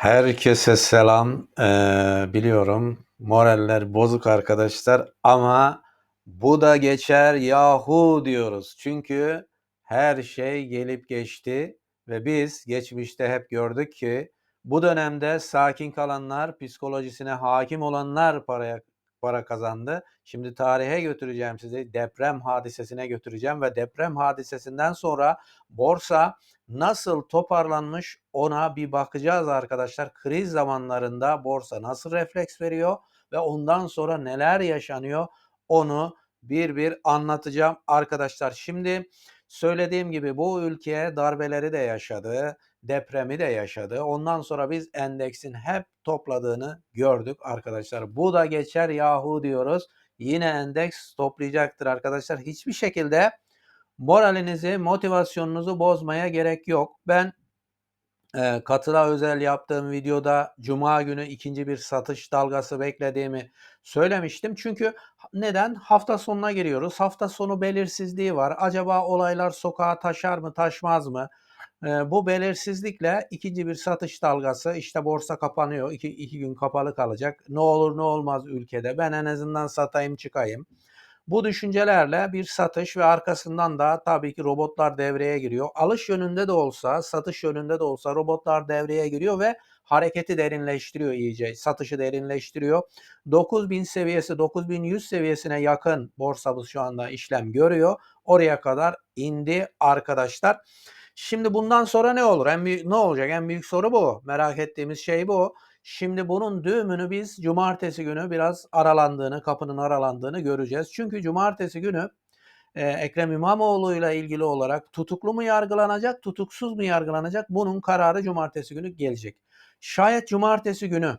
Herkese selam. Ee, biliyorum moraller bozuk arkadaşlar ama bu da geçer yahu diyoruz. Çünkü her şey gelip geçti ve biz geçmişte hep gördük ki bu dönemde sakin kalanlar, psikolojisine hakim olanlar paraya para kazandı. Şimdi tarihe götüreceğim sizi. Deprem hadisesine götüreceğim ve deprem hadisesinden sonra borsa nasıl toparlanmış ona bir bakacağız arkadaşlar. Kriz zamanlarında borsa nasıl refleks veriyor ve ondan sonra neler yaşanıyor onu bir bir anlatacağım arkadaşlar. Şimdi söylediğim gibi bu ülke darbeleri de yaşadı, depremi de yaşadı. Ondan sonra biz endeksin hep topladığını gördük arkadaşlar. Bu da geçer yahu diyoruz. Yine endeks toplayacaktır arkadaşlar. Hiçbir şekilde moralinizi, motivasyonunuzu bozmaya gerek yok. Ben e, katıla özel yaptığım videoda cuma günü ikinci bir satış dalgası beklediğimi söylemiştim. Çünkü neden? Hafta sonuna giriyoruz. Hafta sonu belirsizliği var. Acaba olaylar sokağa taşar mı, taşmaz mı? Bu belirsizlikle ikinci bir satış dalgası işte borsa kapanıyor. İki, iki gün kapalı kalacak. Ne olur ne olmaz ülkede. Ben en azından satayım çıkayım. Bu düşüncelerle bir satış ve arkasından da tabii ki robotlar devreye giriyor. Alış yönünde de olsa, satış yönünde de olsa robotlar devreye giriyor ve hareketi derinleştiriyor iyice. Satışı derinleştiriyor. 9000 seviyesi, 9100 seviyesine yakın borsamız şu anda işlem görüyor. Oraya kadar indi arkadaşlar. Şimdi bundan sonra ne olur? En büyük ne olacak? En büyük soru bu. Merak ettiğimiz şey bu. Şimdi bunun düğümünü biz cumartesi günü biraz aralandığını, kapının aralandığını göreceğiz. Çünkü cumartesi günü e, Ekrem İmamoğlu ile ilgili olarak tutuklu mu yargılanacak, tutuksuz mu yargılanacak? Bunun kararı cumartesi günü gelecek. Şayet cumartesi günü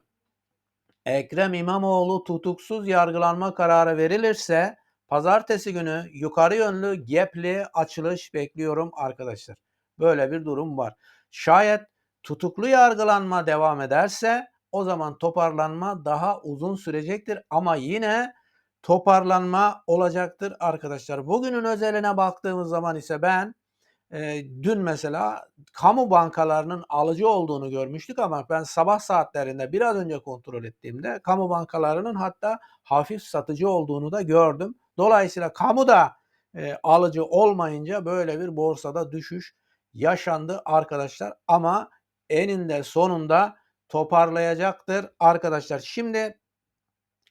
Ekrem İmamoğlu tutuksuz yargılanma kararı verilirse pazartesi günü yukarı yönlü gepli açılış bekliyorum arkadaşlar. Böyle bir durum var. Şayet tutuklu yargılanma devam ederse o zaman toparlanma daha uzun sürecektir ama yine toparlanma olacaktır arkadaşlar. Bugünün özeline baktığımız zaman ise ben e, dün mesela kamu bankalarının alıcı olduğunu görmüştük ama ben sabah saatlerinde biraz önce kontrol ettiğimde kamu bankalarının hatta hafif satıcı olduğunu da gördüm. Dolayısıyla kamu da e, alıcı olmayınca böyle bir borsada düşüş yaşandı arkadaşlar ama eninde sonunda toparlayacaktır arkadaşlar. Şimdi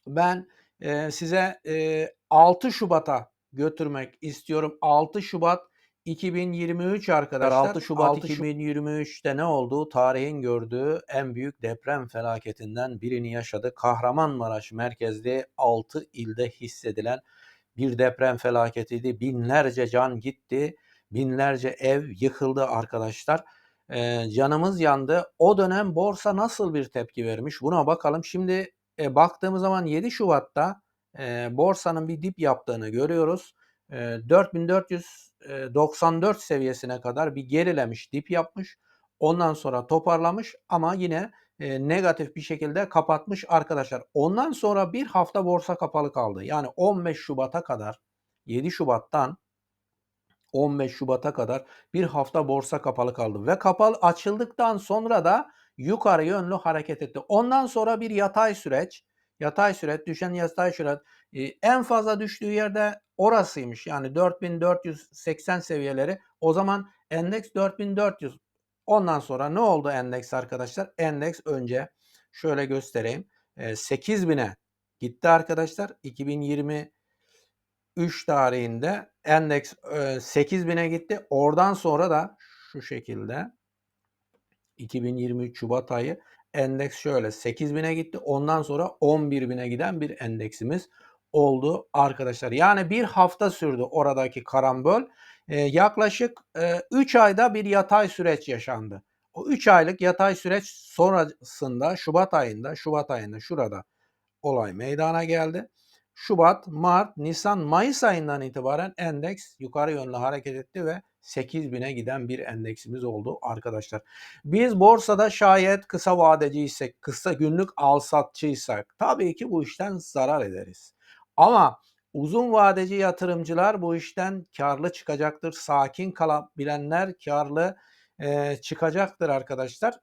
ben e, size e, 6 Şubat'a götürmek istiyorum. 6 Şubat 2023 arkadaşlar. 6 Şubat 6 2023'te ne oldu? Tarihin gördüğü en büyük deprem felaketinden birini yaşadı. Kahramanmaraş merkezli 6 ilde hissedilen bir deprem felaketiydi. Binlerce can gitti. Binlerce ev yıkıldı arkadaşlar. Ee, canımız yandı. O dönem borsa nasıl bir tepki vermiş? Buna bakalım. Şimdi e, baktığımız zaman 7 Şubat'ta e, borsanın bir dip yaptığını görüyoruz. E, 4494 seviyesine kadar bir gerilemiş, dip yapmış. Ondan sonra toparlamış ama yine e, negatif bir şekilde kapatmış arkadaşlar. Ondan sonra bir hafta borsa kapalı kaldı. Yani 15 Şubat'a kadar 7 Şubat'tan 15 Şubat'a kadar bir hafta borsa kapalı kaldı ve kapalı açıldıktan sonra da yukarı yönlü hareket etti. Ondan sonra bir yatay süreç, yatay süreç, düşen yatay süreç e, en fazla düştüğü yerde orasıymış. Yani 4480 seviyeleri. O zaman endeks 4400. Ondan sonra ne oldu endeks arkadaşlar? Endeks önce şöyle göstereyim. 8000'e gitti arkadaşlar. 2020 3 tarihinde endeks 8000'e gitti. Oradan sonra da şu şekilde 2023 Şubat ayı endeks şöyle 8000'e gitti. Ondan sonra 11.000'e giden bir endeksimiz oldu arkadaşlar. Yani bir hafta sürdü oradaki karambol. Ee, yaklaşık e, 3 ayda bir yatay süreç yaşandı. O 3 aylık yatay süreç sonrasında Şubat ayında, Şubat ayında şurada olay meydana geldi. Şubat, Mart, Nisan, Mayıs ayından itibaren endeks yukarı yönlü hareket etti ve 8000'e giden bir endeksimiz oldu arkadaşlar. Biz borsada şayet kısa vadeciysek, kısa günlük al satçıysak tabii ki bu işten zarar ederiz. Ama uzun vadeci yatırımcılar bu işten karlı çıkacaktır. Sakin kalabilenler karlı e, çıkacaktır arkadaşlar.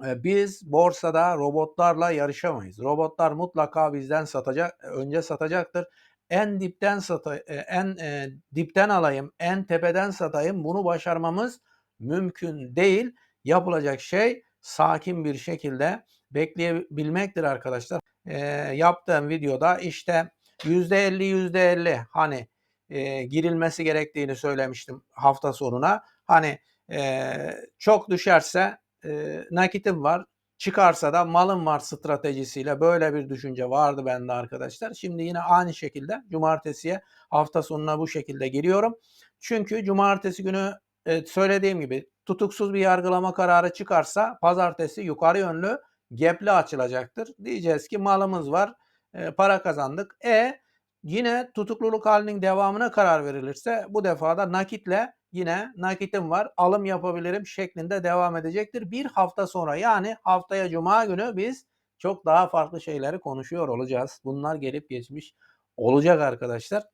Biz borsada robotlarla yarışamayız. Robotlar mutlaka bizden satacak önce satacaktır. En dipten sata en, eee, dipten alayım, en tepeden satayım bunu başarmamız mümkün değil. Yapılacak şey sakin bir şekilde bekleyebilmektir arkadaşlar. Eee, yaptığım videoda işte %50 %50 hani, eee, girilmesi gerektiğini söylemiştim hafta sonuna. Hani, eee, çok düşerse, eee, nakitim var, çıkarsa da malım var stratejisiyle böyle bir düşünce vardı bende arkadaşlar. Şimdi yine aynı şekilde cumartesiye, hafta sonuna bu şekilde giriyorum. Çünkü cumartesi günü, eee, söylediğim gibi tutuksuz bir yargılama kararı çıkarsa pazartesi yukarı yönlü gap'li açılacaktır. Diyeceğiz ki malımız var, eee, para kazandık. E, yine tutukluluk halinin devamına karar verilirse bu defa da nakitle yine nakitim var, alım yapabilirim şeklinde devam edecektir. Bir hafta sonra yani haftaya cuma günü biz çok daha farklı şeyleri konuşuyor olacağız. Bunlar gelip geçmiş olacak arkadaşlar.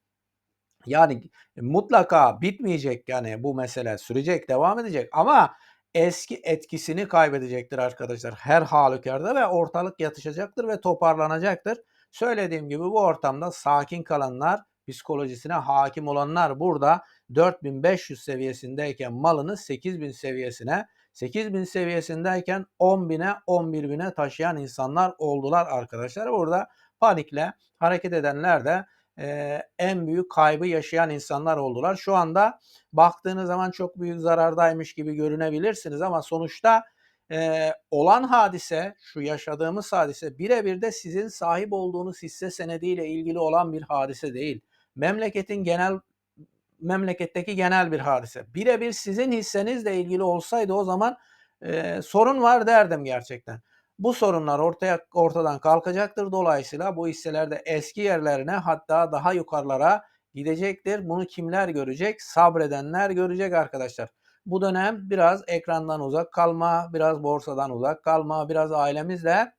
Yani mutlaka bitmeyecek yani bu mesele sürecek, devam edecek ama eski etkisini kaybedecektir arkadaşlar her halükarda ve ortalık yatışacaktır ve toparlanacaktır. Söylediğim gibi bu ortamda sakin kalanlar, psikolojisine hakim olanlar burada 4500 seviyesindeyken malını 8000 seviyesine, 8000 seviyesindeyken 10.000'e 11.000'e taşıyan insanlar oldular arkadaşlar. Burada panikle hareket edenler de eee, en büyük kaybı yaşayan insanlar oldular. Şu anda baktığınız zaman çok büyük zarardaymış gibi görünebilirsiniz ama sonuçta eee, olan hadise, şu yaşadığımız hadise birebir de sizin sahip olduğunuz hisse senediyle ilgili olan bir hadise değil. Memleketin genel memleketteki genel bir hadise. Birebir sizin hissenizle ilgili olsaydı o zaman eee, sorun var derdim gerçekten. Bu sorunlar ortaya ortadan kalkacaktır. Dolayısıyla bu hisseler de eski yerlerine hatta daha yukarılara gidecektir. Bunu kimler görecek? Sabredenler görecek arkadaşlar. Bu dönem biraz ekrandan uzak kalma, biraz borsadan uzak kalma, biraz ailemizle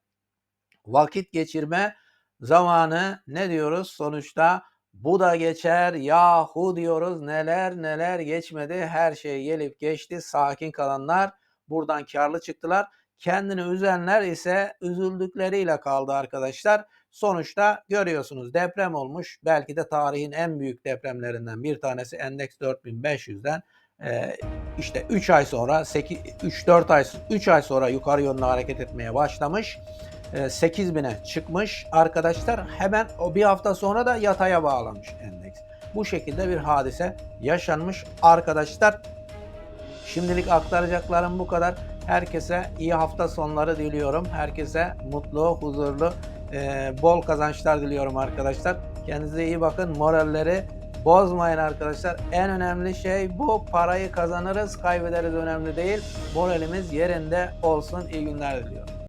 vakit geçirme zamanı ne diyoruz? Sonuçta bu da geçer yahu diyoruz. Neler neler geçmedi. Her şey gelip geçti. Sakin kalanlar buradan karlı çıktılar. Kendini üzenler ise üzüldükleriyle kaldı arkadaşlar. Sonuçta görüyorsunuz deprem olmuş. Belki de tarihin en büyük depremlerinden bir tanesi Endeks 4500'den e, işte 3 ay sonra 8 3 4 ay 3 ay sonra yukarı yönlü hareket etmeye başlamış. E, 8000'e çıkmış arkadaşlar. Hemen bir hafta sonra da yataya bağlamış endeks. Bu şekilde bir hadise yaşanmış arkadaşlar. Şimdilik aktaracaklarım bu kadar. Herkese iyi hafta sonları diliyorum. Herkese mutlu, huzurlu, e, bol kazançlar diliyorum arkadaşlar. Kendinize iyi bakın. Moralleri bozmayın arkadaşlar. En önemli şey bu. Parayı kazanırız, kaybederiz önemli değil. Moralimiz yerinde olsun. İyi günler diliyorum.